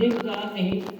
मुझे उतारा नहीं।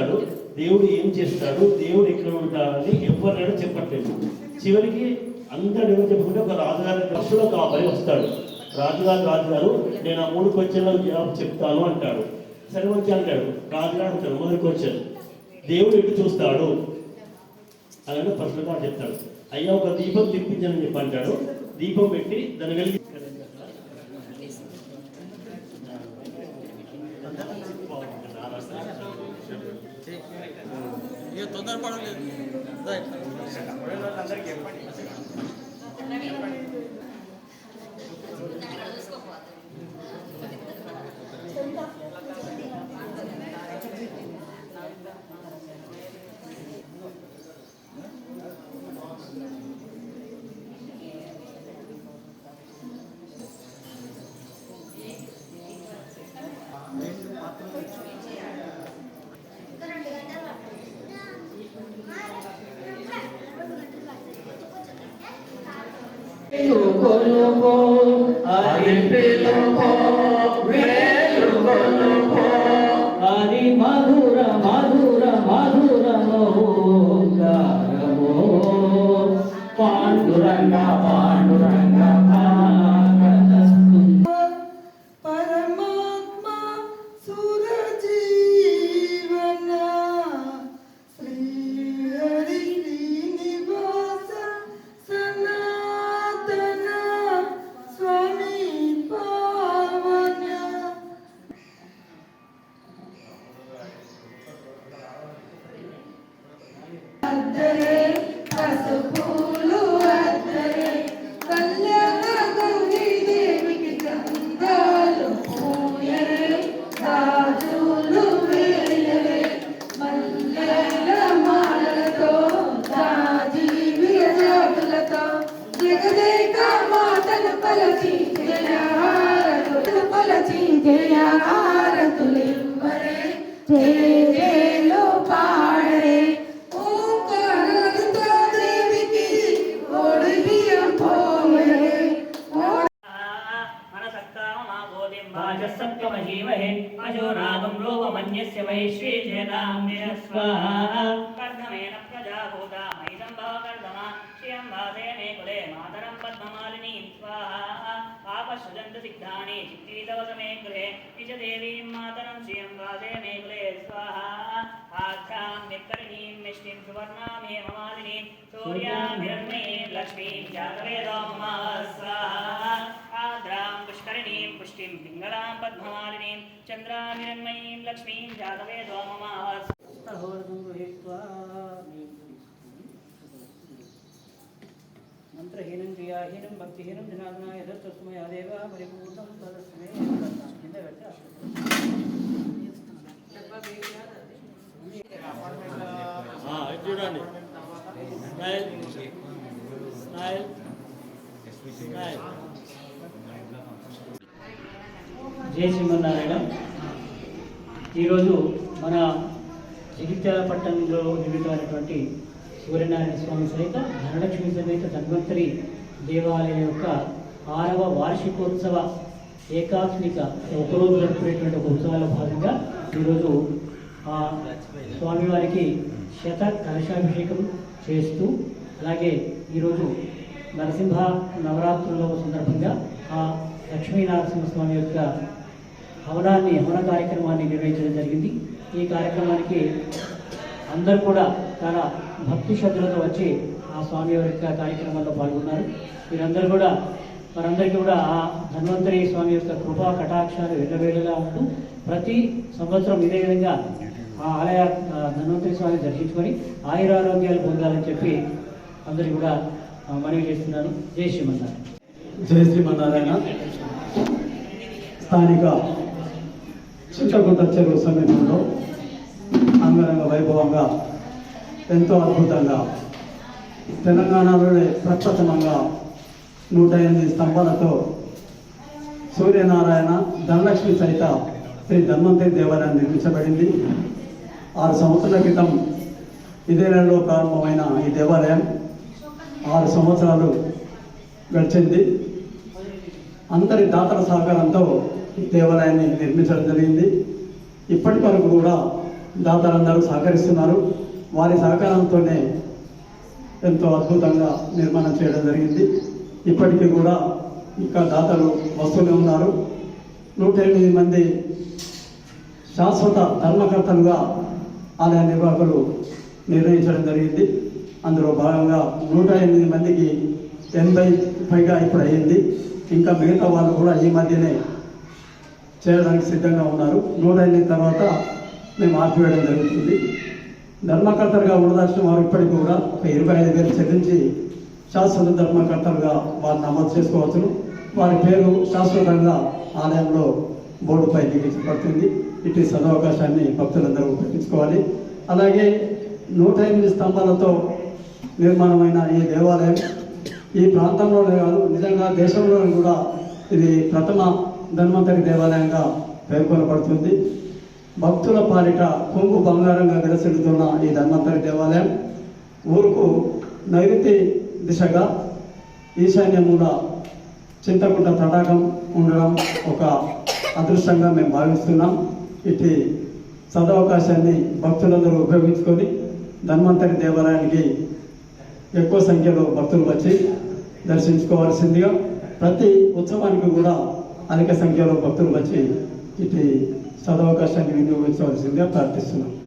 ఉంటాడు దేవుడు ఏం చేస్తాడు దేవుడు ఎక్కడ ఉంటాడని ఎవరైనా చెప్పట్లేదు. చివరికి అందరు ఎవరు చెప్పుకుంటే ఒక రాజుగారి దృష్టిలో ఒక అబ్బాయి వస్తాడు. రాజుగారు రాజుగారు నేను ఆ మూడు క్వశ్చన్లో జవాబు చెప్తాను అంటాడు. సరే వచ్చి అంటాడు. రాజుగారు అంటాడు మొదటి క్వశ్చన్. దేవుడు ఎటు చూస్తాడు? అలాగే ఫస్ట్ చెప్తాడు. అయ్యా ఒక దీపం తెప్పించని చెప్పి అంటాడు దీపం పెట్టి దాని వెలిగి తొందరపడలేదు. వెలుగొలుపో హరి పిలుపో వెలుగొలుపో హరి మధుర మధుర మధుర మోగారమో పాండురంగ పాండురంగ ಜಯಕಾರತುಲಿಂಬರೆ ಜಯ ಜಯಲೋ ಪಾಡೆ सप्तमजीमहे अजो रागं रोगमन्यस्य वैश्वीजनाम्य स्वाहा धाने चित्तितवसमे गृहे निज देवीं मातरं श्रियं वासे मे गृहे स्वाहा। आख्याम्य करणीं मिष्टिं सुवर्णामे ममादिनीं सूर्याभिरग्नें लक्ष्मीं जातवेदो मम। स्वाहा। आद्रां पुष्करिणीं पुष्टिं पिङ्गलां पद्ममालिनीं चन्द्राभिरन्मयीं लक्ष्मीं जातवेदो मम। स्वाहा మంత్రహీనం క్రియాహీనం భక్తిహీనం జనార్దనాయ యథస్తమయ అదేవ పరిపూర్ణం తదస్మే కింద చూడండి smile smile smile Jaya Simhanarayana ఈరోజు మన జగిత్యాల పట్టణంలో నిర్మితమైనటువంటి సూర్యనారాయణ స్వామి సహిత ధనలక్ష్మి సమేత ధన్వంతరి దేవాలయం యొక్క ఆరవ వార్షికోత్సవ ఏకాత్మిక ఒకరోజు జరుపుకునేటువంటి ఒక ఉత్సవాల భాగంగా ఈరోజు ఆ స్వామివారికి శత కలశాభిషేకం చేస్తూ అలాగే ఈరోజు నరసింహ నవరాత్రుల సందర్భంగా ఆ లక్ష్మీ నరసింహస్వామి యొక్క హవనాన్ని హవన కార్యక్రమాన్ని నిర్వహించడం జరిగింది. ఈ కార్యక్రమానికి అందరూ కూడా చాలా భక్తి శ్రద్ధలతో వచ్చి ఆ స్వామి వారి యొక్క కార్యక్రమాల్లో పాల్గొన్నారు. వీరందరూ కూడా వారందరికీ కూడా ఆ ధన్వంతరి స్వామి యొక్క కృపా కటాక్షాలు ఎల్లవేళలా ఉంటూ ప్రతి సంవత్సరం ఇదే విధంగా ఆ ఆలయ ధన్వంతరి స్వామిని దర్శించుకొని ఆయురారోగ్యాలు పొందాలని చెప్పి అందరికీ కూడా మనవి చేస్తున్నాను. జై శ్రీమన్నారాయణ. జై శ్రీమన్నారాయణ. స్థానిక చింతకుంట చెరువు సమీపంలో అంగరంగ వైభవంగా ఎంతో అద్భుతంగా తెలంగాణలోనే ప్రప్రథమంగా నూట ఎనిమిది స్తంభాలతో సూర్యనారాయణ ధనలక్ష్మి సహిత శ్రీ ధన్వంతరి దేవాలయం నిర్మించబడింది. ఆరు సంవత్సరాల క్రితం ఇదే నెలలో ప్రారంభమైన ఈ దేవాలయం ఆరు సంవత్సరాలు గడిచింది. అందరి దాతల సహకారంతో దేవాలయాన్ని నిర్మించడం జరిగింది. ఇప్పటి వరకు కూడా దాతలందరూ సహకరిస్తున్నారు. వారి సహకారంతోనే ఎంతో అద్భుతంగా నిర్మాణం చేయడం జరిగింది. ఇప్పటికీ కూడా ఇంకా దాతలు వస్తూనే ఉన్నారు. నూట ఎనిమిది మంది శాశ్వత ధర్మకర్తలుగా ఆలయ నిర్వాహకులు నిర్ణయించడం జరిగింది. అందులో భాగంగా నూట ఎనిమిది మందికి ఎనభై పైగా ఇప్పుడు అయ్యింది ఇంకా మిగతా వాళ్ళు కూడా ఈ మధ్యనే చేయడానికి సిద్ధంగా ఉన్నారు. నూట ఎనిమిది తర్వాత మేము ఆపివేయడం జరుగుతుంది. ధర్మకర్తలుగా ఉండదర్శనం వారు ఇప్పటికి కూడా ఒక ఇరవై ఐదు వేలు చెల్లించి శాశ్వత ధర్మకర్తలుగా వారు నమోదు చేసుకోవచ్చును. వారి పేరు శాశ్వతంగా ఆలయంలో బోర్డుపై లిఖించబడుతుంది ఇటు సదవకాశాన్ని భక్తులందరూ ఉపయోగించుకోవాలి. అలాగే నూట ఎనిమిది స్తంభాలతో నిర్మాణమైన ఈ దేవాలయం ఈ ప్రాంతంలోనే కాదు నిజంగా దేశంలోనే కూడా ఇది ప్రథమ ధన్వంతరి దేవాలయంగా పేర్కొనబడుతుంది. భక్తుల పాలిట కొంగు బంగారంగా విలసిల్లుతున్న ఈ ధన్వంతరి దేవాలయం ఊరుకు నైరుతి దిశగా ఈశాన్యముల చింతకుంట తటాకం ఉండడం ఒక అదృష్టంగా మేము భావిస్తున్నాం. ఇటు సదవకాశాన్ని భక్తులందరూ ఉపయోగించుకొని ధన్వంతరి దేవాలయానికి ఎక్కువ సంఖ్యలో భక్తులు వచ్చి దర్శించుకోవాల్సిందిగా ప్రతి ఉత్సవానికి కూడా అధిక సంఖ్యలో భక్తులు వచ్చి ఇటు సదవకాశాన్ని వినియోగించవలసిందిగా ప్రార్థిస్తున్నాం.